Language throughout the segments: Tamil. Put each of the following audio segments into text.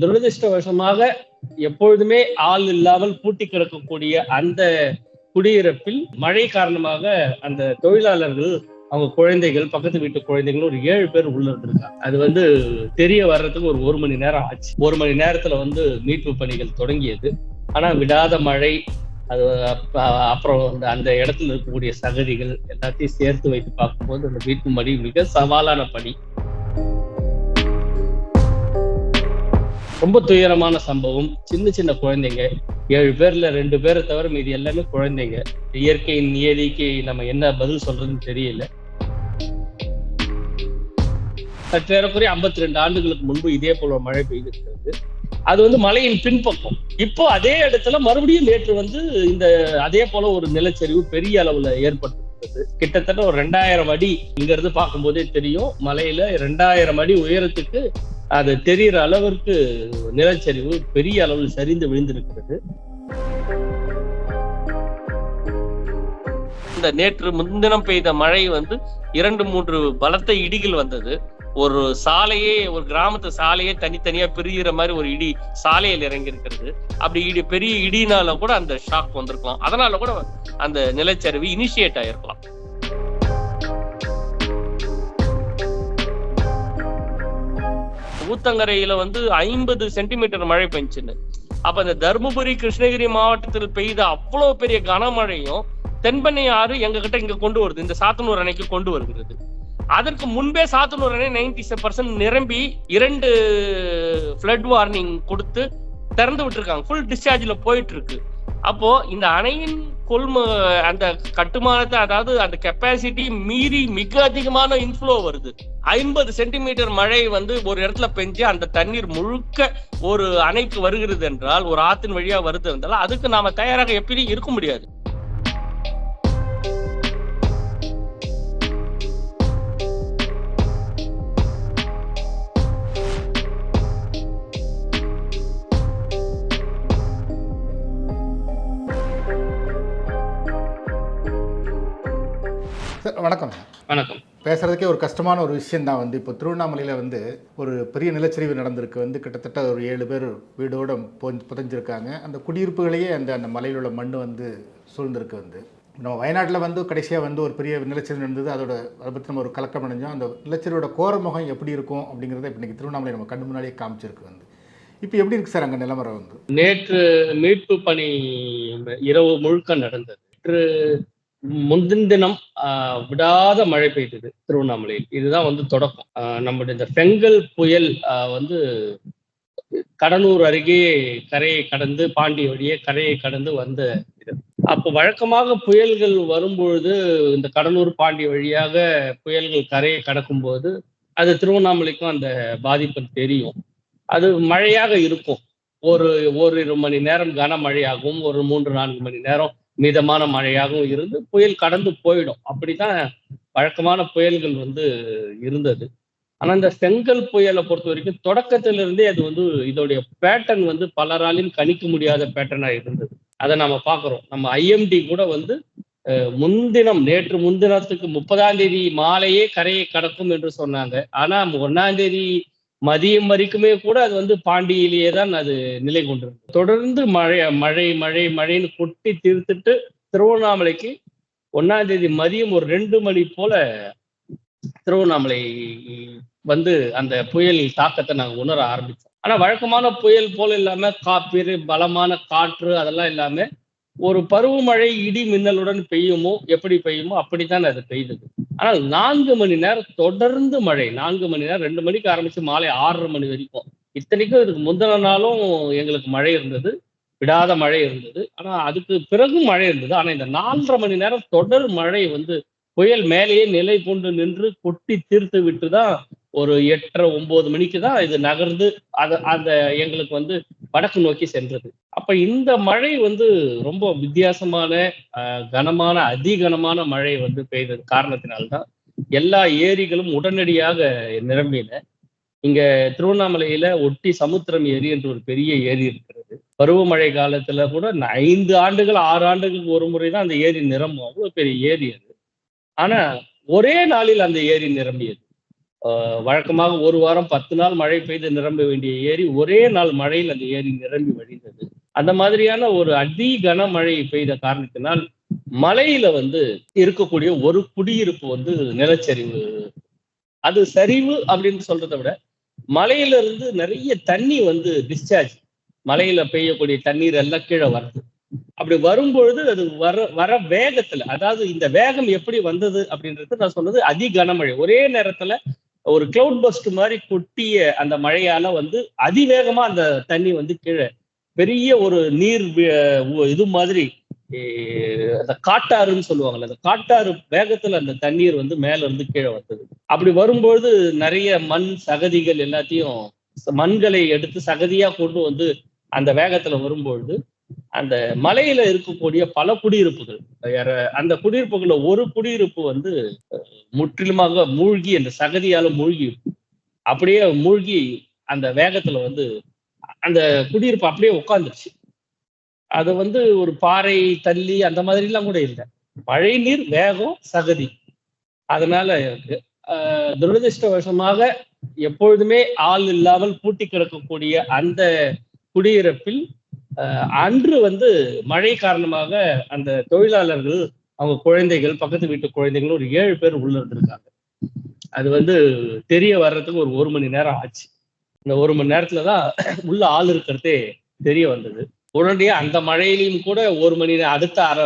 துரதிருஷ்டவசமாக எப்பொழுதுமே ஆள் இல்லாமல் பூட்டி கிடக்கக்கூடிய அந்த குடியிருப்பில் மழை காரணமாக அந்த தொழிலாளர்கள் அவங்க குழந்தைகள் பக்கத்து வீட்டு குழந்தைகள் ஒரு ஏழு பேர் உள்ள இருந்திருக்காங்க. அது வந்து தெரிய வர்றதுக்கு ஒரு ஒரு மணி நேரம் ஆச்சு. ஒரு மணி நேரத்துல வந்து மீட்பு பணிகள் தொடங்கியது. ஆனா விடாத மழை அது அப்புறம் அந்த அந்த இடத்துல இருக்கக்கூடிய சகதிகள் எல்லாத்தையும் சேர்த்து வைத்து பார்க்கும்போது அந்த மீட்பு பணி மிக சவாலான பணி. ரொம்ப துயரமான சம்பவம். சின்ன சின்ன குழந்தைங்க. ஏழு பேர்ல ரெண்டு பேரை தவிர மீதி எல்லாமே குழந்தைங்க. இயற்கையின் நியதிக்கு நம்ம என்ன பதில் சொல்றதுன்னு தெரியல. சற்றேறக்குறைய ஐம்பத்தி ரெண்டு ஆண்டுகளுக்கு முன்பு இதே போல மழை பெய்திருக்கிறது. அது வந்து மலையின் பின்பக்கம். இப்போ அதே இடத்துல மறுபடியும் நேற்று வந்து இந்த அதே போல ஒரு நிலச்சரிவு பெரிய அளவுல ஏற்பட்டிருக்கிறது. கிட்டத்தட்ட ஒரு ரெண்டாயிரம் அடி இங்க இருந்து பார்க்கும்போதே தெரியும். மலையில ரெண்டாயிரம் அடி உயரத்துக்கு அது தெரிகிற அளவிற்கு நிலச்சரிவு பெரிய அளவில் சரிந்து விழுந்திருக்கிறது. இந்த நேற்று முன்தினம் பெய்த மழை வந்து இரண்டு மூன்று பலத்த இடிகள் வந்தது. ஒரு சாலையே ஒரு கிராமத்து சாலையே தனித்தனியா பிரிகிற மாதிரி ஒரு இடி சாலையில் இறங்கி இருக்கிறது அப்படி இடி பெரிய இடினால கூட அந்த ஷாக் வந்திருக்கலாம். அதனால கூட அந்த நிலச்சரிவு இனிஷியேட் ஆயிருக்கலாம். ஊத்தங்கரையில வந்து ஐம்பது சென்டிமீட்டர் மழை பெஞ்சுன்னு. அப்ப இந்த தருமபுரி கிருஷ்ணகிரி மாவட்டத்தில் பெய்த அவ்வளவு பெரிய கனமழையும் தென்பெண்ணை ஆறு எங்க கிட்ட இங்க கொண்டு வருது. இந்த சாத்தனூர் அணைக்கு கொண்டு வருகிறது. அதற்கு முன்பே சாத்தனூர் அணை நைன்டி பர்சன்ட் நிரம்பி இரண்டு ஃப்ளட் வார்னிங் கொடுத்து திறந்து விட்டுருக்காங்க. ஃபுல் டிஸ்சார்ஜ்ல போயிட்டு இருக்கு. அப்போ இந்த அணையின் கொள்ம அந்த கட்டுமானத்தை அதாவது அந்த கெப்பாசிட்டி மீறி மிக அதிகமான இன்ஃப்ளோ வருது. ஐம்பது சென்டிமீட்டர் மழை வந்து ஒரு இடத்துல பெஞ்சு அந்த தண்ணீர் முழுக்க ஒரு அணைக்கு வருகிறது என்றால் ஒரு ஆத்தின் வழியா வருது என்றால் அதுக்கு நாம தயாராக எப்படி இருக்க முடியாது. வணக்கம். வணக்கம். பேசுறதுக்கே ஒரு கஷ்டமான ஒரு விஷயம் தான் வந்து இப்போ திருவண்ணாமலையில் வந்து ஒரு பெரிய நிலச்சரிவு நடந்திருக்கு. வந்து கிட்டத்தட்ட ஒரு ஏழு பேர் வீடோட புதைஞ்சிருக்காங்க. அந்த குடியிருப்புகளையே அந்த அந்த மலையில் உள்ள மண் வந்து சூழ்ந்திருக்கு வந்து. நம்ம வயநாட்டில் வந்து கடைசியாக வந்து ஒரு பெரிய நிலச்சரிவு நடந்தது. அதோட அதை பற்றி நம்ம ஒரு கலக்கம் அடைஞ்சோம். அந்த நிலச்சரிவோட கோரமுகம் எப்படி இருக்கும் அப்படிங்கிறத இப்போ இன்றைக்கி திருவண்ணாமலை நம்ம கண்ணு முன்னாடியே காமிச்சிருக்கு வந்து. இப்போ எப்படி இருக்குது சார் அங்கே நிலவரம் வந்து? நேற்று மீட்பு பணி இரவு முழுக்க நடந்தது. நேற்று முந்தின தினம் விடாத மழை பெய்தது திருவண்ணாமலையில். இதுதான் வந்து தொடக்கம். நம்முடைய இந்த பெங்கல் புயல் வந்து கடலூர் அருகே கரையை கடந்து பாண்டி வழியே கரையை கடந்து வந்த இது. அப்போ வழக்கமாக புயல்கள் வரும்பொழுது இந்த கடலூர் பாண்டி வழியாக புயல்கள் கரையை கடக்கும்போது அது திருவண்ணாமலைக்கும் அந்த பாதிப்பு தெரியும். அது மழையாக இருக்கும். ஒரு ஓரிரு மணி நேரம் கனமழையாகவும் ஒரு மூன்று நான்கு மணி நேரம் மிதமான மழையாகவும் இருந்து புயல் கடந்து போயிடும். அப்படித்தான் வழக்கமான புயல்கள் வந்து இருந்தது. ஆனால் இந்த செங்கல் புயலை பொறுத்த வரைக்கும் தொடக்கத்திலிருந்தே அது வந்து இதோடைய பேட்டர்ன் வந்து பலராலையும் கணிக்க முடியாத பேட்டர்னாக இருந்தது. அதை நம்ம பார்க்குறோம். நம்ம ஐஎம்டி கூட வந்து முன்தினம் நேற்று முன்தினத்துக்கு முப்பதாம் தேதி மாலையே கரையை கடக்கும் என்று சொன்னாங்க. ஆனால் ஒன்னாம் தேதி மதியம் வரைக்குமே கூட அது வந்து பாண்டியிலேயே தான் அது நிலை கொண்டிருக்கு தொடர்ந்து மழை மழை மழை மழைன்னு கொட்டி தீர்த்துட்டு திருவண்ணாமலைக்கு ஒன்னாம் தேதி மதியம் ஒரு ரெண்டு மணி போல திருவண்ணாமலை வந்து அந்த புயல் தாக்கத்தை நாங்கள் உணர ஆரம்பித்தோம் ஆனால் வழக்கமான புயல் போல இல்லாமல் காப்பீர் பலமான காற்று அதெல்லாம் இல்லாமல் ஒரு பருவமழை இடி மின்னலுடன் பெய்யுமோ எப்படி பெய்யுமோ அப்படித்தான் அது பெய்தது. ஆனால் நான்கு மணி நேரம் தொடர்ந்து மழை நான்கு மணி நேரம் ரெண்டு மணிக்கு ஆரம்பிச்சு மாலை ஆறரை மணி வரைக்கும். இத்தனைக்கும் இதுக்கு முந்தின நாளும் எங்களுக்கு மழை இருந்தது விடாத மழை இருந்தது. ஆனா அதுக்கு பிறகும் மழை இருந்தது. ஆனா இந்த நாலரை மணி நேரம் தொடர் மழை வந்து புயல் மேலேயே நிலை கொண்டு நின்று கொட்டி தீர்த்து விட்டு தான் ஒரு எட்டரை ஒன்பது மணிக்கு தான் இது நகர்ந்து அது அந்த எங்களுக்கு வந்து வடக்கு நோக்கி சென்றது. அப்ப இந்த மழை வந்து ரொம்ப வித்தியாசமான கனமான அதிகனமான மழை வந்து பெய்தது காரணத்தினால்தான் எல்லா ஏரிகளும் உடனடியாக நிரம்பின. இங்க திருவண்ணாமலையில ஒட்டி சமுத்திரம் ஏரி என்று ஒரு பெரிய ஏரி இருக்கிறது. பருவமழை காலத்துல கூட ஐந்து ஆண்டுகள் ஆறு ஆண்டுகளுக்கு ஒரு முறை தான் அந்த ஏரி நிரம்பும். அவ்வளோ பெரிய ஏரி அது. ஆனா ஒரே நாளில் அந்த ஏரி நிரம்பியது. வழக்கமாக ஒரு வாரம் பத்து நாள் மழை பெய்து நிரம்ப வேண்டிய ஏரி ஒரே நாள் மழையில் அந்த ஏரி நிரம்பி வழிந்தது. அந்த மாதிரியான ஒரு அதி கனமழை பெய்த காரணத்தினால் மலையில வந்து இருக்கக்கூடிய ஒரு குடியிருப்பு வந்து நிலச்சரிவு. அது சரிவு அப்படின்னு சொல்றதை விட மலையில இருந்து நிறைய தண்ணி வந்து டிஸ்சார்ஜ் மலையில பெய்யக்கூடிய தண்ணீர் எல்லாம் கீழே வருது. அப்படி வரும்பொழுது அது வர வர வேகத்துல அதாவது இந்த வேகம் எப்படி வந்தது அப்படின்றது நான் சொன்னது அதி கனமழை ஒரே நேரத்துல ஒரு கிளவுட் பஸ்ட் மாதிரி கொட்டிய அந்த மழையால வந்து அதிவேகமா அந்த தண்ணி வந்து கீழே பெரிய ஒரு நீர் வி- இது மாதிரி அந்த காட்டாறுன்னு சொல்லுவாங்கல்ல அந்த காட்டாறு வேகத்துல அந்த தண்ணீர் வந்து மேல இருந்து கீழே வந்தது. அப்படி வரும்பொழுது நிறைய மண் சகதிகள் எல்லாத்தையும் மண்களை எடுத்து சகதியா கொண்டு வந்து அந்த வேகத்துல வரும்பொழுது அந்த மலையில இருக்கக்கூடிய பல குடியிருப்புகள் வேற- அந்த குடியிருப்புகள்ல ஒரு குடியிருப்பு வந்து முற்றிலுமாக மூழ்கி அந்த சகதியால மூழ்கி அப்படியே மூழ்கி அந்த வேகத்துல வந்து அந்த குடியிருப்பு அப்படியே உட்காந்துருச்சு அது வந்து ஒரு பாறை தள்ளி அந்த மாதிரிலாம் கூட இல்லை. மழை நீர் வேகம் சகதி. அதனால துரதிருஷ்டவசமாக துரதிர்ஷ்டவசமாக எப்பொழுதுமே ஆள் இல்லாமல் பூட்டி கிடக்கக்கூடிய அந்த குடியிருப்பில் அன்று வந்து மழை காரணமாக அந்த தொழிலாளர்கள் அவங்க குழந்தைகள் பக்கத்து வீட்டு குழந்தைகள் ஒரு ஏழு பேர் உள்ள இருந்திருக்காங்க. அது வந்து தெரிய வர்றதுக்கு ஒரு ஒரு மணி நேரம் ஆச்சு. இந்த ஒரு மணி நேரத்துல தான் உள்ள ஆள் இருக்கிறதே தெரிய வந்தது. உடனடியே அந்த மழையிலையும் கூட ஒரு மணி அடுத்த அரை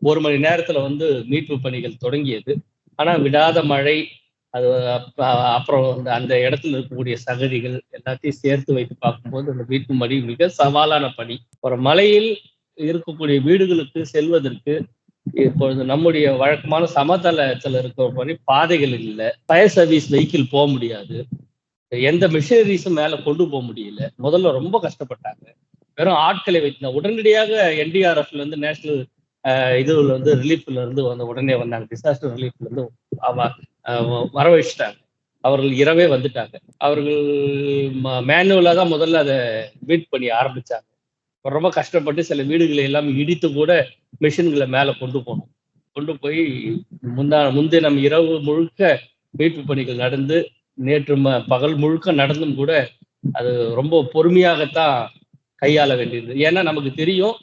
ஒரு மணி நேரத்துல வந்து மீட்பு பணிகள் தொடங்கியது. ஆனா விடாத மழை அது அப்புறம் அந்த- அந்த இடத்துல இருக்கக்கூடிய சகதிகள் எல்லாத்தையும் சேர்த்து வைத்து பார்க்கும்போது அந்த மீட்பு பணி மிக சவாலான பணி. ஒரு மலையில் இருக்கக்கூடிய வீடுகளுக்கு செல்வதற்கு இப்பொழுது நம்முடைய வழக்கமான சமதளத்துல இருக்கிற மாதிரி பாதைகள் இல்லை. ஃபயர் சர்வீஸ் வெஹிக்கிள் போக முடியாது. எந்த மிஷினரிஸும் மேல கொண்டு போக முடியல. முதல்ல ரொம்ப கஷ்டப்பட்டாங்க. வெறும் ஆட்களை வைத்து உடனடியாக என்டிஆர்எஃப்ல இருந்து நேஷனல் இதுல வந்து ரிலீஃப்ல இருந்து வந்து உடனே வந்தாங்க. டிசாஸ்டர் ரிலீஃப்ல இருந்து வர வச்சுட்டாங்க அவர்கள் இரவே வந்துட்டாங்க. அவர்கள் மேனுவலா தான் முதல்ல அதை மீட் பண்ணி ஆரம்பிச்சாங்க. ரொம்ப கஷ்டப்பட்டு சில வீடுகளை எல்லாம் இடித்து கூட மிஷின்களை மேல கொண்டு போனோம். கொண்டு போய் முந்தா நம்ம இரவு முழுக்க மீட்பு பணிகள் நடந்து நேற்று ம- பகல் முழுக்க நடந்தும் கூட அது ரொம்ப பொறுமையாகத்தான் கையாள வேண்டியது. ஏன்னா நமக்கு தெரியும்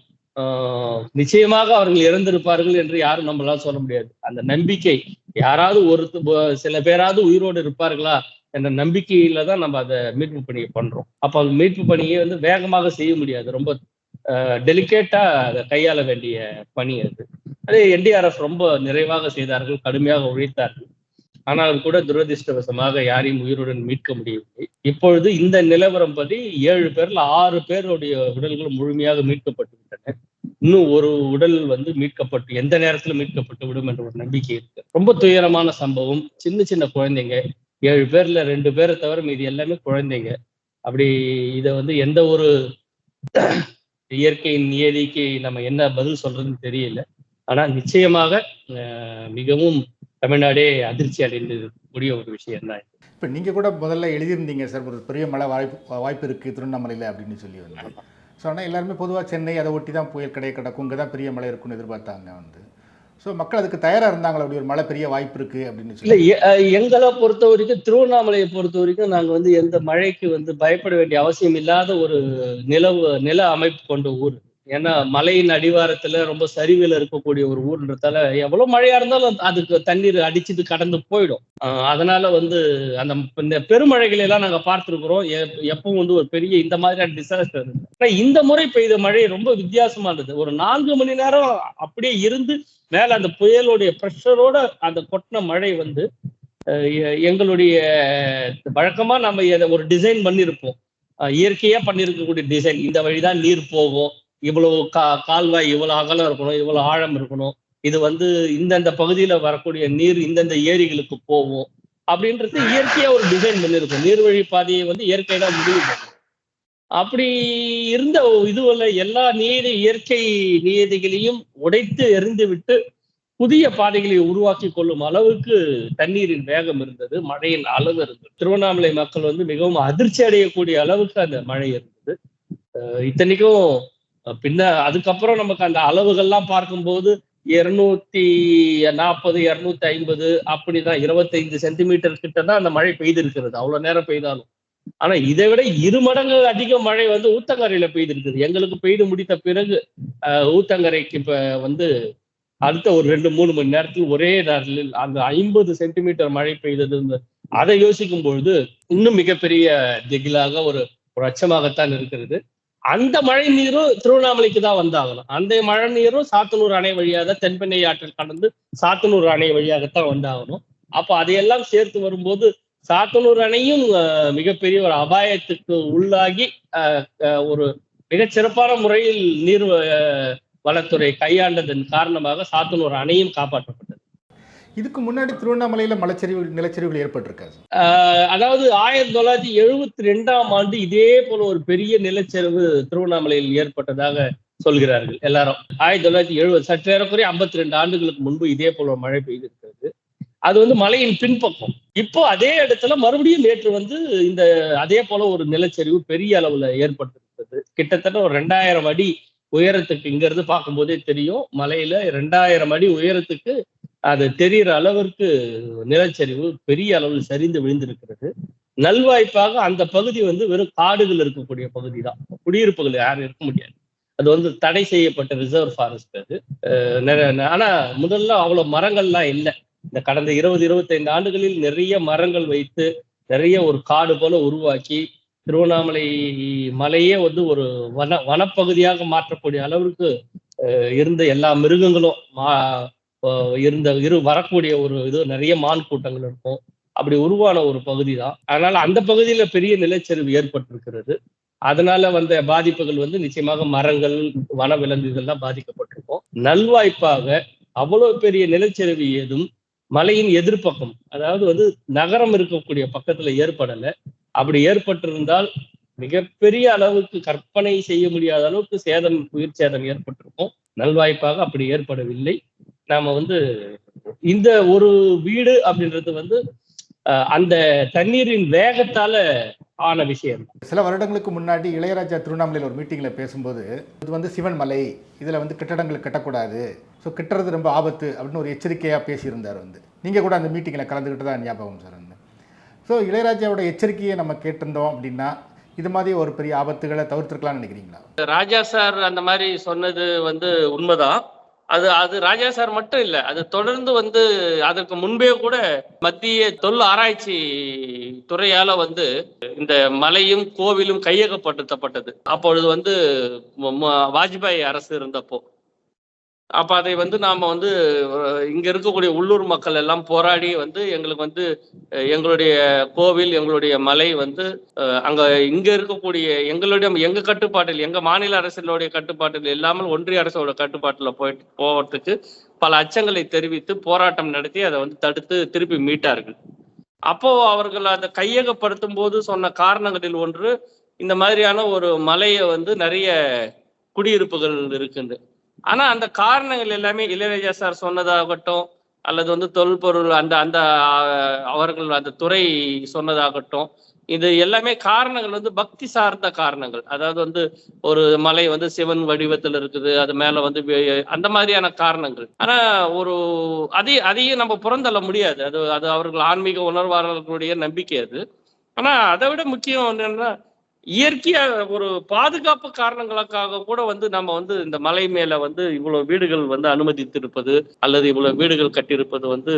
நிச்சயமாக அவர்கள் இறந்திருப்பார்கள் என்று யாரும் நம்மளால சொல்ல முடியாது. அந்த நம்பிக்கை யாராவது ஒரு சில பேராவது உயிரோடு இருப்பார்களா என்ற நம்பிக்கையில தான் நம்ம அதை மீட்பு பணியை பண்றோம். அப்ப அந்த மீட்பு பணியை வந்து வேகமாக செய்ய முடியாது. ரொம்ப டெலிகேட்டா அதை கையாள வேண்டிய பணி அது. அதே என்டிஆர்எஃப் ரொம்ப நிறைவாக செய்தார்கள் கடுமையாக உழைத்தார்கள். ஆனாலும் கூட துரதிர்ஷ்டவசமாக யாரையும் உயிருடன் மீட்க முடியவில்லை. இப்பொழுது இந்த நிலவரம் பற்றி ஏழு பேர்ல ஆறு பேருடைய உடல்கள் முழுமையாக மீட்கப்பட்டு விட்டன. இன்னும் ஒரு உடல் வந்து மீட்கப்பட்டு எந்த நேரத்துல மீட்கப்பட்டு விடும் என்ற ஒரு நம்பிக்கை இருக்கு. ரொம்ப துயரமான சம்பவம். சின்ன சின்ன குழந்தைங்க. ஏழு பேர்ல ரெண்டு பேரை தவிர மீதி எல்லாமே குழந்தைங்க. அப்படி இதை வந்து எந்த ஒரு இயற்கையின் நியதிக்கு நம்ம என்ன பதில் சொல்றதுன்னு தெரியல. ஆனா நிச்சயமாக மிகவும் தமிழ்நாடே அதிர்ச்சி அடைந்திருக்கக்கூடிய ஒரு விஷயம் தான் இப்போ நீங்கள் கூட முதல்ல எழுதியிருந்தீங்க சார் ஒரு பெரிய மழை வாய்ப்பு வாய்ப்பு இருக்குது திருவண்ணாமலையில் அப்படின்னு சொல்லி வந்து. ஸோ ஆனால் எல்லாருமே பொதுவாக சென்னை அதை ஒட்டி தான் புயல் கடை கிடக்கும் இங்கே தான் பெரிய மழை இருக்குன்னு எதிர்பார்த்தாங்க வந்து. ஸோ மக்கள் அதுக்கு தயாராக இருந்தாங்களா? அப்படி ஒரு மழை பெரிய வாய்ப்பு இருக்குது அப்படின்னு இல்ல எங்களை பொறுத்த வரைக்கும் திருவண்ணாமலையை பொறுத்த வரைக்கும் நாங்க வந்து எந்த மழைக்கு வந்து பயப்பட வேண்டிய அவசியம் இல்லாத ஒரு நிலவு நில அமைப்பு கொண்ட ஊர். ஏன்னா மலையின் அடிவாரத்துல ரொம்ப சரிவில் இருக்கக்கூடிய ஒரு ஊர்ன்றதால எவ்வளவு மழையா இருந்தாலும் அதுக்கு தண்ணீர் அடிச்சுட்டு கடந்து போயிடும். அதனால வந்து அந்த இந்த பெருமழைகளை எல்லாம் நாங்க பார்த்துருக்குறோம். எப்பவும் வந்து ஒரு பெரிய இந்த மாதிரியான டிசாஸ்டர் ஆனா இந்த முறை பெய்த மழை ரொம்ப வித்தியாசமா இருந்தது. ஒரு நான்கு மணி நேரம் அப்படியே இருந்து மேல அந்த புயலுடைய ப்ரெஷரோட அந்த கொட்டின மழை வந்து எங்களுடைய வழக்கமா நம்ம ஒரு டிசைன் பண்ணியிருப்போம் இயற்கையா பண்ணியிருக்கக்கூடிய டிசைன் இந்த வழிதான் நீர் போகும். இவ்வளவு கா கால்வாய் இவ்வளவு அகலம் இருக்கணும் இவ்வளவு ஆழம் இருக்கணும். இது வந்து இந்தந்த பகுதியில வரக்கூடிய நீர் இந்தந்த ஏரிகளுக்கு போகும். அப்படின்றது இயற்கையா ஒரு டிசைன் பண்ணியிருக்கும். நீர்வழி பாதையை வந்து இயற்கை தான் முடிவு பண்ணும் அப்படி இருந்த இதுவல்ல எல்லா நீதி இயற்கை நியதிகளையும் உடைத்து எறிந்து விட்டு புதிய பாதைகளை உருவாக்கி கொள்ளும் அளவுக்கு தண்ணீரின் வேகம் இருந்தது. மழையின் அளவு இருந்தது. திருவண்ணாமலை மக்கள் வந்து மிகவும் அதிர்ச்சி அடையக்கூடிய அளவுக்கு அந்த மழை இருந்தது. இத்தனைக்கும் பின்ன அதுக்கப்புறம் நமக்கு அந்த அளவுகள்லாம் பார்க்கும்போது இருநூத்தி நாற்பது இருநூத்தி ஐம்பது அப்படிதான் இருபத்தைந்து சென்டிமீட்டர் கிட்ட தான் அந்த மழை பெய்திருக்கிறது. அவ்வளவு நேரம் பெய்தாலும். ஆனா இதை விட இரு மடங்கு அதிக மழை வந்து ஊத்தங்கரையில பெய்திருக்குது. எங்களுக்கு பெய்து முடித்த பிறகு ஊத்தங்கரைக்கு இப்ப வந்து அடுத்த ஒரு ரெண்டு மூணு மணி நேரத்தில் ஒரே நேரத்தில் அந்த ஐம்பது சென்டிமீட்டர் மழை பெய்தது அதை யோசிக்கும் பொழுது இன்னும் மிகப்பெரிய திகிலாக ஒரு ஒரு அச்சமாகத்தான் இருக்கிறது. அந்த மழை நீரும் திருவண்ணாமலைக்கு தான் வந்தாகணும். அந்த மழை நீரும் சாத்தனூர் அணை வழியாக தென்பெண்ணை ஆற்றில் கடந்து சாத்தனூர் அணை வழியாகத்தான் வந்தாகணும். அப்போ அதையெல்லாம் சேர்த்து வரும்போது சாத்தனூர் அணையும் மிகப்பெரிய ஒரு அபாயத்துக்கு உள்ளாகி ஒரு மிகச் ஒரு மிகச்சிறப்பான முறையில் நீர் வளத்துறை கையாண்டதன் காரணமாக சாத்தனூர் அணையும் காப்பாற்றப்படும் இதுக்கு முன்னாடி திருவண்ணாமலையில் மலைச்சரிவு நிலச்சரிவுகள் ஏற்பட்டிருக்காரு ஆஹ் அதாவது ஆயிரத்தி தொள்ளாயிரத்தி எழுபத்தி ரெண்டாம் ஆண்டு இதே போல ஒரு பெரிய நிலச்சரிவு திருவண்ணாமலையில் ஏற்பட்டதாக சொல்கிறார்கள் எல்லாரும். ஆயிரத்தி தொள்ளாயிரத்தி எழுபது சற்றேறக்குறைய ஐம்பத்தி ரெண்டு ஆண்டுகளுக்கு முன்பு இதே போல மழை பெய்திருக்கிறது. அது வந்து மலையின் பின்பக்கம். இப்போ அதே இடத்துல மறுபடியும் நேற்று வந்து இந்த அதே போல ஒரு நிலச்சரிவு பெரிய அளவுல ஏற்பட்டிருக்கிறது. கிட்டத்தட்ட ஒரு ரெண்டாயிரம் அடி உயரத்துக்கு இங்கிருந்து பார்க்கும்போதே தெரியும் மலையில ரெண்டாயிரம் அடி உயரத்துக்கு அது தெரிகிற அளவிற்கு நிலச்சரிவு பெரிய அளவில் சரிந்து விழுந்திருக்கிறது. நல்வாய்ப்பாக அந்த பகுதி வந்து வெறும் காடுகள் இருக்கக்கூடிய பகுதி தான். குடியிருப்புகள் யாரும் இருக்க முடியாது. அது வந்து தடை செய்யப்பட்ட ரிசர்வ் ஃபாரஸ்ட் அது. ஆனா முதல்ல அவ்வளவு மரங்கள்லாம் இல்லை. இந்த கடந்த இருபது இருபத்தைந்து ஆண்டுகளில் நிறைய மரங்கள் வைத்து நிறைய ஒரு காடு போல உருவாக்கி திருவண்ணாமலை மலையே வந்து ஒரு வன வனப்பகுதியாக மாற்றக்கூடிய அளவிற்கு இருந்த எல்லா மிருகங்களும் மா- இருந்த இரு வரக்கூடிய ஒரு இது நிறைய மான் கூட்டங்கள் இருக்கும். அப்படி உருவான ஒரு பகுதி தான் அதனால அந்த பகுதியில பெரிய நிலச்சரிவு ஏற்பட்டிருக்கிறது. அதனால வந்த பாதிப்புகள் வந்து நிச்சயமாக மரங்கள் வனவிலங்குகள்லாம் பாதிக்கப்பட்டிருக்கும். நல்வாய்ப்பாக அவ்வளவு பெரிய நிலச்சரிவு ஏதும் மலையின் எதிர்ப்பக்கம் அதாவது வந்து நகரம் இருக்கக்கூடிய பக்கத்துல ஏற்படல. அப்படி ஏற்பட்டிருந்தால் மிகப்பெரிய அளவுக்கு கற்பனை செய்ய முடியாத அளவுக்கு சேதம் உயிர் சேதம் ஏற்பட்டிருக்கும். நல்வாய்ப்பாக அப்படி ஏற்படவில்லை. நாம வந்து இந்த ஒரு வீடு அப்படின்றது வந்து அந்த தண்ணீரின் வேகத்தால ஆன விஷயம். சில வருடங்களுக்கு முன்னாடி இளையராஜா திருவண்ணாமலையில் ஒரு மீட்டிங்கில் பேசும்போது இது வந்து சிவன் மலை இதில் வந்து கட்டடங்கள் கட்டக்கூடாது ஸோ கட்டுறது ரொம்ப ஆபத்து அப்படின்னு ஒரு எச்சரிக்கையாக பேசியிருந்தார் வந்து. நீங்கள் கூட அந்த மீட்டிங்கில் கலந்துக்கிட்டு தான் ஞாபகம் சார் வந்து. ஸோ இளையராஜாவோட எச்சரிக்கையை நம்ம கேட்டிருந்தோம் அப்படின்னா இது மாதிரி ஒரு பெரிய ஆபத்துகளை தவிர்த்துருக்கலாம்னு நினைக்கிறீங்களா? ராஜா சார் அந்த மாதிரி சொன்னது வந்து உண்மைதான். அது அது ராஜா சார் மட்டும் இல்ல அது தொடர்ந்து வந்து அதற்கு முன்பே கூட மத்திய தொல் ஆராய்ச்சி துறையால வந்து இந்த மலையும் கோவிலும் கையகப்படுத்தப்பட்டது. அப்பொழுது வந்து வாஜ்பாய் அரசு இருந்தப்போ. அப்ப அதை வந்து நாம வந்து இங்க இருக்கக்கூடிய உள்ளூர் மக்கள் எல்லாம் போராடி வந்து எங்களுக்கு வந்து எங்களுடைய கோவில் எங்களுடைய மலை வந்து அங்க இங்க இருக்கக்கூடிய எங்களுடைய எங்க கட்டுப்பாட்டில் எங்க மாநில அரசினுடைய கட்டுப்பாட்டில் இல்லாமல் ஒன்றிய அரசோட கட்டுப்பாட்டுல போயிட்டு போவதுக்கு பல அச்சங்களை தெரிவித்து போராட்டம் நடத்தி அதை வந்து தடுத்து திருப்பி மீட்டார்கள். அப்போ அவர்கள் அதை கையகப்படுத்தும் போது சொன்ன காரணங்களில் ஒன்று இந்த மாதிரியான ஒரு மலையை வந்து நிறைய குடியிருப்புகள் இருக்குது ஆனா அந்த காரணங்கள் எல்லாமே இளையராஜா சார் சொன்னதாகட்டும் அல்லது வந்து தொல்பொருள் அந்த அந்த அவர்கள் அந்த துறை சொன்னதாகட்டும் இது எல்லாமே காரணங்கள் வந்து பக்தி சார்ந்த காரணங்கள். அதாவது வந்து ஒரு மலை வந்து சிவன் வடிவத்தில் இருக்குது அது மேல வந்து அந்த மாதிரியான காரணங்கள். ஆனா ஒரு அதை அதையும் நம்ம புறந்தள்ள முடியாது. அது அது அவர்கள் ஆன்மீக உணர்வாளர்களுடைய நம்பிக்கை அது. ஆனா அதை விட முக்கியம் என்னன்னா இயற்கையா ஒரு பாதுகாப்பு காரணங்களுக்காக கூட வந்து நம்ம வந்து இந்த மலை மேல வந்து இவ்வளவு வீடுகள் வந்து அனுமதித்திருப்பது அல்லது இவ்வளவு வீடுகள் கட்டியிருப்பது வந்து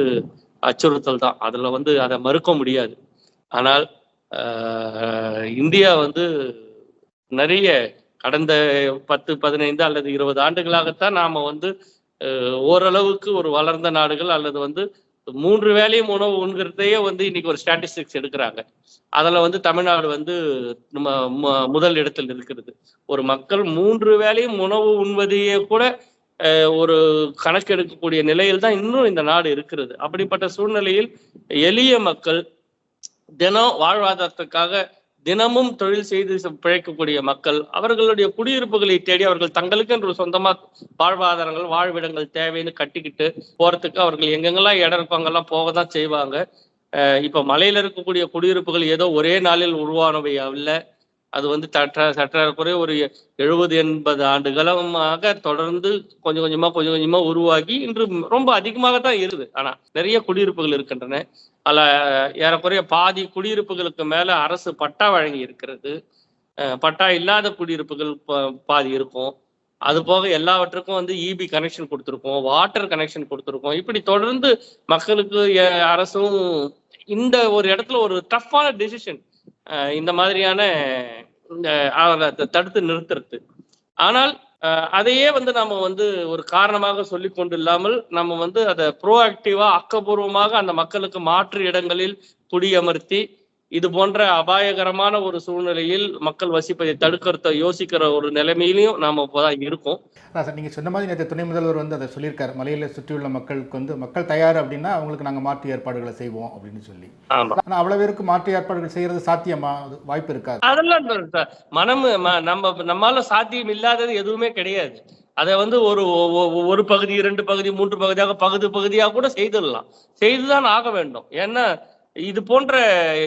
அச்சுறுத்தல் தான். அதுல வந்து அதை மறுக்க முடியாது. ஆனால் இந்தியா வந்து நிறைய கடந்த பத்து பதினைந்து அல்லது இருபது ஆண்டுகளாகத்தான் நாம வந்து ஓரளவுக்கு ஒரு வளர்ந்த நாடுகள் அல்லது வந்து மூன்று வேலையும் உணவு உண்கிறதையே வந்து இன்னைக்கு ஒரு ஸ்டாட்டிஸ்டிக்ஸ் எடுக்கிறாங்க. அதில் வந்து தமிழ்நாடு வந்து நம்ம முதல் இடத்தில் இருக்கிறது. ஒரு மக்கள் மூன்று வேலையும் உணவு உண்பதையே கூட ஒரு கணக்கெடுக்கக்கூடிய நிலையில் தான் இன்னும் இந்த நாடு இருக்கிறது. அப்படிப்பட்ட சூழ்நிலையில் எளிய மக்கள் தினம் வாழ்வாதாரத்துக்காக தினமும் தொழில் செய்து பிழைக்கக்கூடிய மக்கள் அவர்களுடைய குடியிருப்புகளை தேடி அவர்கள் தங்களுக்கு என்று சொந்தமா வாழ்வாதாரங்கள் வாழ்விடங்கள் தேவைன்னு கட்டிக்கிட்டு போறதுக்கு அவர்கள் எங்கெங்கெல்லாம் இடம் இருப்பாங்கெல்லாம் போக தான் செய்வாங்க. இப்ப மலையில இருக்கக்கூடிய குடியிருப்புகள் ஏதோ ஒரே நாளில் உருவானவை அல்ல அது வந்து சற்ற சற்றாக்குறைய ஒரு எழுபது எண்பது ஆண்டுகளமாக தொடர்ந்து கொஞ்சம் கொஞ்சமா கொஞ்சம் கொஞ்சமா உருவாகி இன்று ரொம்ப அதிகமாக தான் இருக்குது. ஆனா நிறைய குடியிருப்புகள் இருக்கின்றன. அதில் ஏறக்குறைய பாதி குடியிருப்புகளுக்கு மேல அரசு பட்டா வழங்கி இருக்கிறது. பட்டா இல்லாத குடியிருப்புகள் ப- பாதி இருக்கும். அது போக எல்லாவற்றுக்கும் வந்து இபி கனெக்ஷன் கொடுத்துருக்கோம் வாட்டர் கனெக்ஷன் கொடுத்துருக்கோம். இப்படி தொடர்ந்து மக்களுக்கு அரசும் இந்த ஒரு இடத்துல ஒரு டஃப்பான டெசிஷன் இந்த மாதிரியான தடுத்து நிறுத்துறது. ஆனால் அஹ், அதையே வந்து நம்ம வந்து ஒரு காரணமாக சொல்லி கொண்டு இல்லாமல் நம்ம வந்து அதை ப்ரோஆக்டிவா ஆக்கப்பூர்வமாக அந்த மக்களுக்கு மாற்று இடங்களில் குடியமர்த்தி இது போன்ற அபாயகரமான ஒரு சூழ்நிலையில் மக்கள் வசிப்பதை தடுக்கிறத யோசிக்கிற ஒரு நிலைமையிலையும் நாம இப்போதான் இருக்கோம். சார் நீங்கள் சொன்ன மாதிரி நேற்று துணை முதல்வர் வந்து அதை சொல்லியிருக்காரு. மலையில் சுற்றியுள்ள மக்களுக்கு வந்து மக்கள் தயார் அப்படின்னா அவங்களுக்கு நாங்கள் மாற்று ஏற்பாடுகளை செய்வோம் அப்படின்னு சொல்லி. ஆனால் அவ்வளோ பேருக்கு மாற்று ஏற்பாடுகள் செய்கிறது சாத்தியமா? வாய்ப்பு இருக்காது அதெல்லாம் இந்த ச- மனம் நம்ம நம்மால சாத்தியம் இல்லாதது எதுவுமே கிடையாது. அதை வந்து ஒரு ஒரு பகுதி இரண்டு பகுதி மூன்று பகுதியாக பகுதி பகுதியாக கூட செய்திடலாம். செய்துதான் ஆக வேண்டும். ஏன்னா இது போன்ற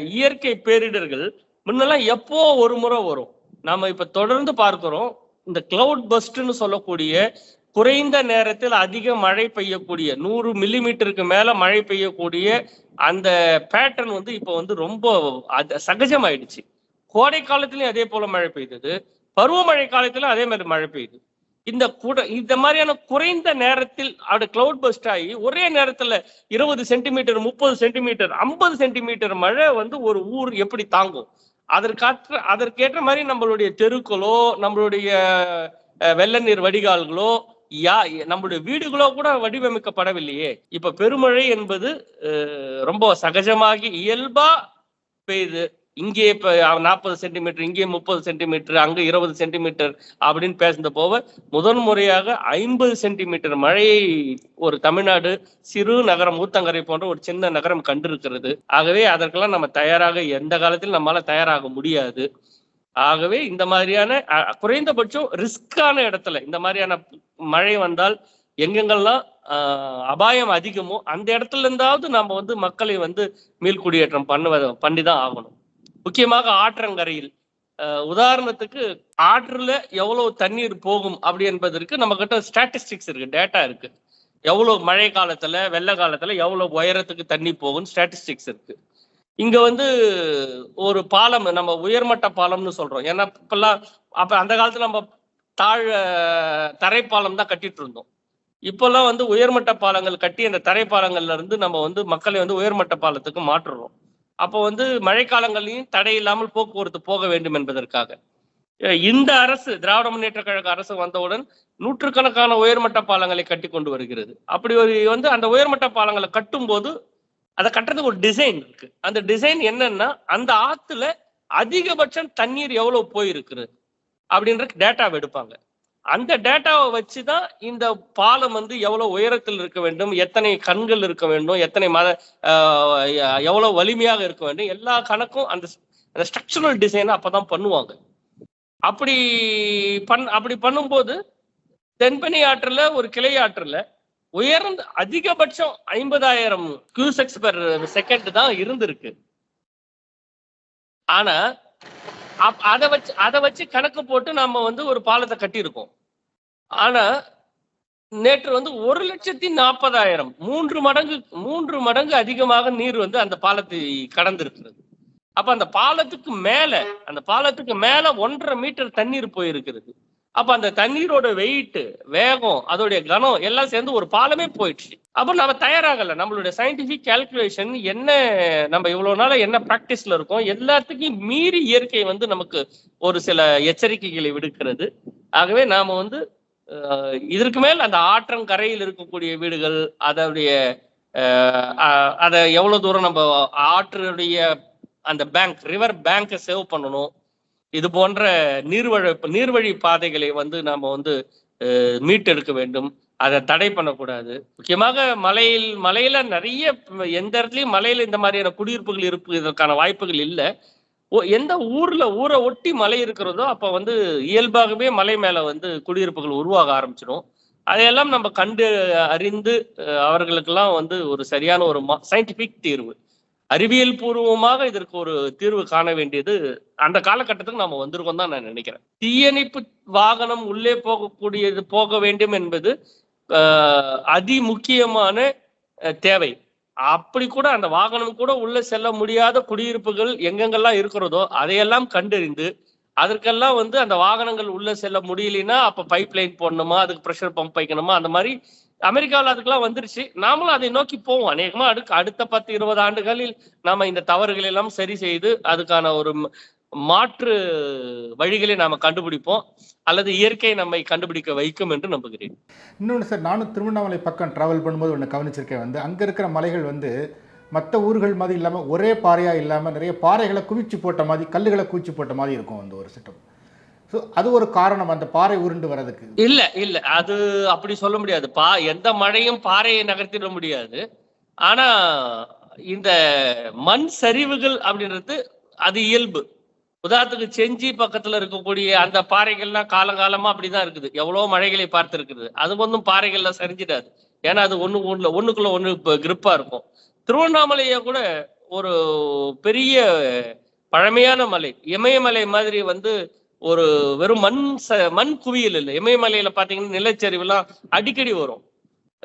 இயற்கை பேரிடர்கள் முன்னெல்லாம் எப்போ ஒரு முறை வரும்? நாம இப்ப தொடர்ந்து பார்க்கிறோம் இந்த கிளவுட் பஸ்ட்னு சொல்லக்கூடிய குறைந்த நேரத்தில் அதிக மழை பெய்யக்கூடிய நூறு மில்லிமீட்டருக்கு மேல மழை பெய்யக்கூடிய அந்த பேட்டர்ன் வந்து இப்ப வந்து ரொம்ப அது சகஜமாயிடுச்சு. கோடை காலத்திலயும் அதே போல மழை பெய்தது. பருவமழை காலத்திலும் அதே மாதிரி மழை பெய்யுது. இந்த கூட இந்த மாதிரியான குறைந்த நேரத்தில் அது கிளவுட் பஸ்ட் ஆகி ஒரே நேரத்துல இருபது சென்டிமீட்டர் முப்பது சென்டிமீட்டர் ஐம்பது சென்டிமீட்டர் மழை வந்து ஒரு ஊர் எப்படி தாங்கும்? அதற்காற்ற அதற்கேற்ற மாதிரி நம்மளுடைய தெருக்களோ நம்மளுடைய வெள்ளநீர் வெள்ள நீர் வடிகால்களோ யா நம்மளுடைய வீடுகளோ கூட வடிவமைக்கப்படவில்லையே. இப்ப பெருமழை என்பது ரொம்ப சகஜமாகி இயல்பா பெய்யுது இங்கே இப்போ நாற்பது சென்டிமீட்டர் இங்கே முப்பது சென்டிமீட்டர் அங்கே இருபது சென்டிமீட்டர் அப்படின்னு பேசுன போக முதன் முறையாக ஐம்பது சென்டிமீட்டர் மழையை ஒரு தமிழ்நாடு சிறு நகரம் ஊத்தங்கரை போன்ற ஒரு சின்ன நகரம் கண்டிருக்கிறது. ஆகவே அதற்கெல்லாம் நம்ம தயாராக எந்த காலத்திலும் நம்மளால தயாராக முடியாது. ஆகவே இந்த மாதிரியான குறைந்தபட்சம் ரிஸ்கான இடத்துல இந்த மாதிரியான மழை வந்தால் எங்கெங்கெல்லாம் அபாயம் அதிகமோ அந்த இடத்துல இருந்தாவது நம்ம வந்து மக்களை வந்து மீள்குடியேற்றம் பண்ணுவத பண்ணி தான் ஆகணும். முக்கியமாக ஆற்றங்கரையில். உதாரணத்துக்கு ஆற்றுல எவ்வளவு தண்ணீர் போகும் அப்படி என்பதற்கு நம்ம கிட்ட ஸ்டாட்டிஸ்டிக்ஸ் இருக்கு டேட்டா இருக்கு. எவ்வளவு மழை காலத்துல வெள்ள காலத்துல எவ்வளவு உயரத்துக்கு தண்ணி போகும் ஸ்டாட்டிஸ்டிக்ஸ் இருக்கு. இங்க வந்து ஒரு பாலம் நம்ம உயர்மட்ட பாலம்னு சொல்றோம். ஏன்னா இப்பெல்லாம் அப்ப அந்த காலத்துல நம்ம தாழ் தரைப்பாலம் தான் கட்டிட்டு இருந்தோம். இப்பெல்லாம் வந்து உயர்மட்ட பாலங்கள் கட்டி அந்த தரைப்பாலங்கள்ல இருந்து நம்ம வந்து மக்களை வந்து உயர்மட்ட பாலத்துக்கு மாற்றுறோம். அப்போ வந்து மழைக்காலங்களையும் தடை இல்லாமல் போக்குவரத்து போக வேண்டும் என்பதற்காக. இந்த அரசு திராவிட முன்னேற்ற கழக அரசு வந்தவுடன் நூற்றுக்கணக்கான உயர்மட்ட பாலங்களை கட்டி கொண்டு வருகிறது. அப்படி ஒரு வந்து அந்த உயர்மட்ட பாலங்களை கட்டும்போது அதை கட்டுறதுக்கு ஒரு டிசைன் இருக்கு. அந்த டிசைன் என்னன்னா அந்த ஆத்துல அதிகபட்சம் தண்ணீர் எவ்வளவு போயிருக்குது அப்படின்ற டேட்டாவை எடுப்பாங்க. அந்த டேட்டாவை வச்சு தான் இந்த பாலம் வந்து எவ்வளவு உயரத்தில் இருக்க வேண்டும் எத்தனை கண்கள் இருக்க வேண்டும் எத்தனை மத ஆஹ் எவ்வளவு வலிமையாக இருக்க வேண்டும் எல்லா கணக்கும் அந்த அந்த ஸ்ட்ரக்சரல் டிசைனை அப்பதான் பண்ணுவாங்க. அப்படி பண் அப்படி பண்ணும்போது தென்பெண்ணி ஆற்றில் ஒரு கிளை ஆற்றுல உயர்ந்த அதிகபட்சம் ஐம்பதாயிரம் கியூசெக்ஸ் பெர் செகண்ட் தான் இருந்திருக்கு. ஆனா அதை வச்சு அதை வச்சு கணக்கு போட்டு நம்ம வந்து ஒரு பாலத்தை கட்டியிருக்கோம். ஆனா நேற்று வந்து ஒரு லட்சத்தி நாற்பதாயிரம் மூன்று மடங்கு மூன்று மடங்கு அதிகமாக நீர் வந்து அந்த பாலத்தை கடந்திருக்கிறது. அப்ப அந்த பாலத்துக்கு மேல அந்த பாலத்துக்கு மேல ஒன்றரை மீட்டர் தண்ணீர் போயிருக்கிறது. அப்ப அந்த தண்ணீரோட வெயிட் வேகம் அதோடைய கனம் எல்லாம் சேர்ந்து ஒரு பாலமே போயிடுச்சு. அப்ப நம்ம தயாராகல. நம்மளுடைய சயின்டிபிக் கால்குலேஷன் என்ன நம்ம இவ்வளவு நாள என்ன பிராக்டிஸ்ல இருக்கோம் எல்லாத்துக்கும் மீறி இயற்கை வந்து நமக்கு ஒரு சில எச்சரிக்கைகளை விடுக்கிறது. ஆகவே நாம வந்து இதற்கு மேல் அந்த ஆற்றம் கரையில் இருக்கக்கூடிய வீடுகள் அதனுடைய அதை எவ்வளவு தூரம் நம்ம ஆற்றுடைய அந்த பேங்க் ரிவர் பேங்கை சேவ் பண்ணணும் இது போன்ற நீர்வழி நீர்வழி பாதைகளை வந்து நாம் வந்து மீட்டெடுக்க வேண்டும். அதை தடை பண்ணக்கூடாது. முக்கியமாக மலையில் மலையில நிறைய எந்த இடத்துலயும் மலையில இந்த மாதிரியான குடியிருப்புகள் இருப்பு இதற்கான வாய்ப்புகள் இல்லை. எந்த ஊர்ல ஊரை ஒட்டி மலை இருக்கிறதோ அப்ப வந்து இயல்பாகவே மலை மேல வந்து குடியிருப்புகள் உருவாக ஆரம்பிச்சிடும். அதையெல்லாம் நம்ம கண்டு அறிந்து அவர்களுக்கெல்லாம் வந்து ஒரு சரியான ஒரு சயின்டிபிக் தீர்வு. அறிவியல் பூர்வமாக இதற்கு ஒரு தீர்வு காண வேண்டியது அந்த காலகட்டத்துக்கு நாம வந்திருக்கோம் தான் நான் நினைக்கிறேன். தீயணைப்பு வாகனம் உள்ளே போகக்கூடியது போக வேண்டும் என்பது அதி முக்கியமான தேவை. அப்படி கூட அந்த வாகனம் கூட உள்ள செல்ல முடியாத குடியிருப்புகள் எங்கெங்கெல்லாம் இருக்கிறதோ அதையெல்லாம் கண்டறிந்து அதற்கெல்லாம் வந்து அந்த வாகனங்கள் உள்ள செல்ல முடியலன்னா அப்ப பைப் லைன் போடணுமா அதுக்கு ப்ரெஷர் பம்ப் வைக்கணுமா அந்த மாதிரி அமெரிக்காவில் அதுக்கெல்லாம் வந்துருச்சு. நாமளும் அதை நோக்கி போவோம். அநேகமா அடுக்க அடுத்த பத்து இருபது ஆண்டுகளில் நாம இந்த தவறுகளை எல்லாம் சரி செய்து அதுக்கான ஒரு மாற்று வழிகளை நாம கண்டுபிடிப்போம். அல்லது இயற்கை நம்மை கண்டுபிடிக்க வைக்கும் என்று நம்புகிறேன். இன்னொன்று சார் நானும் திருவண்ணாமலை பக்கம் ட்ராவல் பண்ணும்போது ஒன்று கவனிச்சிருக்கேன். வந்து அங்கே இருக்கிற மலைகள் வந்து மற்ற ஊர்கள் மாதிரி இல்லாமல் ஒரே பாறையாக இல்லாமல் நிறைய பாறைகளை குவிச்சு போட்ட மாதிரி கல்லுகளை குவிச்சு போட்ட மாதிரி இருக்கும் அந்த ஒரு சிட்டம் அது ஒரு காரணம் அந்த பாறை உருண்டு வர்றதுக்கு. இல்ல இல்ல. அது அப்படி சொல்ல முடியாது. பா எந்த மழையும் பாறையை நகர்த்திட முடியாது. ஆனா இந்த மண் சரிவுகள் அப்படின்றது அது இயல்பு. உதாரணத்துக்கு செஞ்சி பக்கத்துல இருக்கக்கூடிய அந்த பாறைகள்லாம் காலங்காலமா அப்படிதான் இருக்குது. எவ்வளவு மழைகளை பார்த்து இருக்குது அது ஒன்றும் பாறைகள்லாம் சரிஞ்சிடாது. ஏன்னா அது ஒண்ணு ஒண்ணுல ஒண்ணுக்குள்ள ஒண்ணு இப்ப கிரிப்பா இருக்கும். திருவண்ணாமலையை கூட ஒரு பெரிய பழமையான மலை இமயமலை மாதிரி வந்து ஒரு வெறும் மண் ச மண் குவியல் இல்லை. இமயமலையில பாத்தீங்கன்னா நிலச்சரிவுலாம் அடிக்கடி வரும்.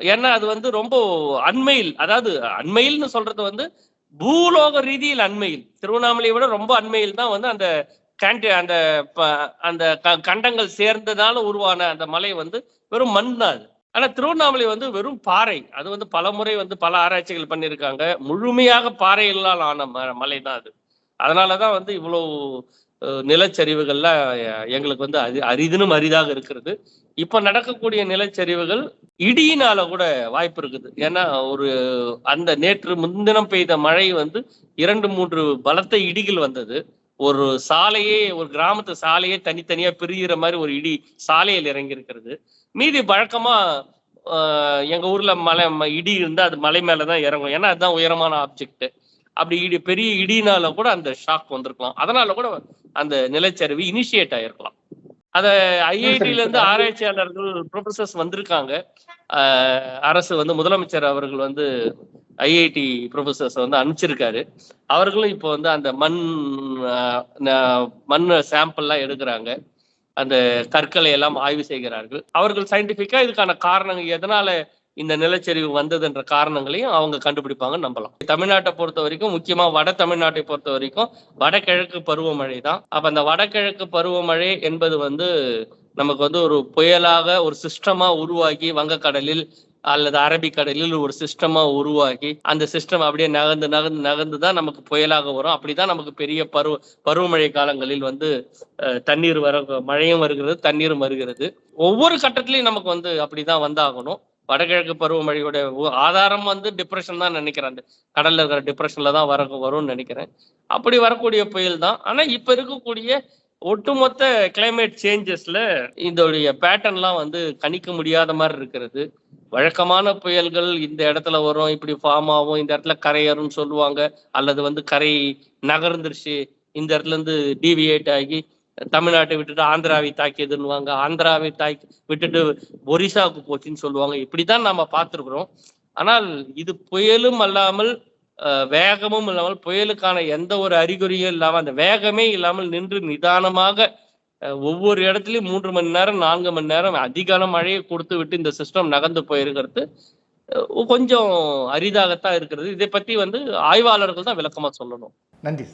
ஏன்னா அது வந்து ரொம்ப அண்மையில் அதாவது அண்மையில்னு சொல்றது வந்து பூலோக ரீதியில் அண்மையில். திருவண்ணாமலையை விட ரொம்ப அண்மையில் தான் வந்து அந்த கேண்டி அந்த ப- அந்த க- கண்டங்கள் சேர்ந்ததால உருவான அந்த மலை வந்து வெறும் மண் தான் அது. ஆனா திருவண்ணாமலை வந்து வெறும் பாறை. அது வந்து பல முறை வந்து பல ஆராய்ச்சிகள் பண்ணியிருக்காங்க. முழுமையாக பாறைகளால் ஆன ம- மலை தான் அது. அதனாலதான் வந்து இவ்வளவு நிலச்சரிவுகள்லாம் எங்களுக்கு வந்து அரி அரிதினும் அரிதாக இருக்கிறது. இப்போ நடக்கக்கூடிய நிலச்சரிவுகள் இடியினால கூட வாய்ப்பு இருக்குது. ஏன்னா ஒரு அந்த நேற்று முன்தினம் பெய்த மழை வந்து இரண்டு மூன்று பலத்த இடிகள் வந்தது. ஒரு சாலையே ஒரு கிராமத்து சாலையே தனித்தனியா பிரிகிற மாதிரி ஒரு இடி சாலையில் இறங்கி இருக்கிறது மீதி வழக்கமா எங்க ஊர்ல மலை ம- இடி இருந்தா அது மலை மேலதான் இறங்கும். ஏன்னா அதுதான் உயரமான ஆப்ஜெக்ட் அப்படி இடி பெரிய இடினால கூட அந்த ஷாக் வந்திருக்கலாம். அதனால கூட அந்த நிலச்சரிவு இனிஷியேட் ஆயிருக்கலாம். அத ஐஐடில இருந்து ஆராய்ச்சியாளர்கள் ப்ரொஃபசர்ஸ் வந்திருக்காங்க. அரசு வந்து முதலமைச்சர் அவர்கள் வந்து ஐஐடி ப்ரொஃபசர்ஸ் வந்து அனுப்பிச்சிருக்காரு. அவர்களும் இப்போ வந்து அந்த மண் மண் சாம்பிள்லாம் எடுக்கிறாங்க. அந்த கற்களை எல்லாம் ஆய்வு செய்கிறார்கள். அவர்கள் சயின்டிபிக்கா இதுக்கான காரணங்கள் எதனால இந்த நிலச்சரிவு வந்ததுன்ற காரணங்களையும் அவங்க கண்டுபிடிப்பாங்கன்னு நம்பலாம். தமிழ்நாட்டை பொறுத்த வரைக்கும் முக்கியமா வட தமிழ்நாட்டை பொறுத்த வரைக்கும் வடகிழக்கு பருவமழை தான் அப்ப அந்த வடகிழக்கு பருவமழை என்பது வந்து நமக்கு வந்து ஒரு புயலாக ஒரு சிஸ்டமா உருவாகி வங்கக்கடலில் அல்லது அரபிக்கடலில் ஒரு சிஸ்டமா உருவாகி அந்த சிஸ்டம் அப்படியே நகர்ந்து நகர்ந்து நகர்ந்து தான் நமக்கு புயலாக வரும். அப்படிதான் நமக்கு பெரிய பருவ பருவமழை காலங்களில் வந்து தண்ணீர் வர மழையும் வருகிறது தண்ணீரும் வருகிறது. ஒவ்வொரு கட்டத்திலையும் நமக்கு வந்து அப்படிதான் வந்தாகணும். வடகிழக்கு பருவமழையோட ஆதாரம் வந்து டிப்ரெஷன் தான் நினைக்கிறேன். அந்த கடல்ல இருக்கிற டிப்ரெஷன்ல தான் வர வரும்னு நினைக்கிறேன். அப்படி வரக்கூடிய புயல் தான். ஆனா இப்ப இருக்கக்கூடிய ஒட்டுமொத்த கிளைமேட் சேஞ்சஸ்ல இதோடைய பேட்டர்ன்லாம் வந்து கணிக்க முடியாத மாதிரி இருக்கிறது. வழக்கமான புயல்கள் இந்த இடத்துல வரும். இப்படி ஃபார்ம் ஆகும். இந்த இடத்துல கரையேறும்னு சொல்லுவாங்க. அல்லது வந்து கரை நகர்ந்துருச்சு. இந்த இடத்துல இருந்து டீவியேட் ஆகி தமிழ்நாட்டை விட்டுட்டு ஆந்திராவை தாக்கியதுன்னுவாங்க. ஆந்திராவை தாக்கி விட்டுட்டு ஒரிசாவுக்கு போச்சுன்னு சொல்லுவாங்க. இப்படிதான் நம்ம பார்த்துருக்குறோம். ஆனால் இது புயலும் அல்லாமல் வேகமும் இல்லாமல் புயலுக்கான எந்த ஒரு அறிகுறியும் இல்லாமல் அந்த வேகமே இல்லாமல் நின்று நிதானமாக ஒவ்வொரு இடத்துலயும் மூன்று மணி நேரம் நான்கு மணி நேரம் அதிகான மழையை கொடுத்து விட்டு இந்த சிஸ்டம் நகர்ந்து போயிருக்கிறது. கொஞ்சம் அரிதாகத்தான் இருக்கிறது. இதை பத்தி வந்து ஆய்வாளர்கள் தான் விளக்கமா சொல்லணும். நன்றி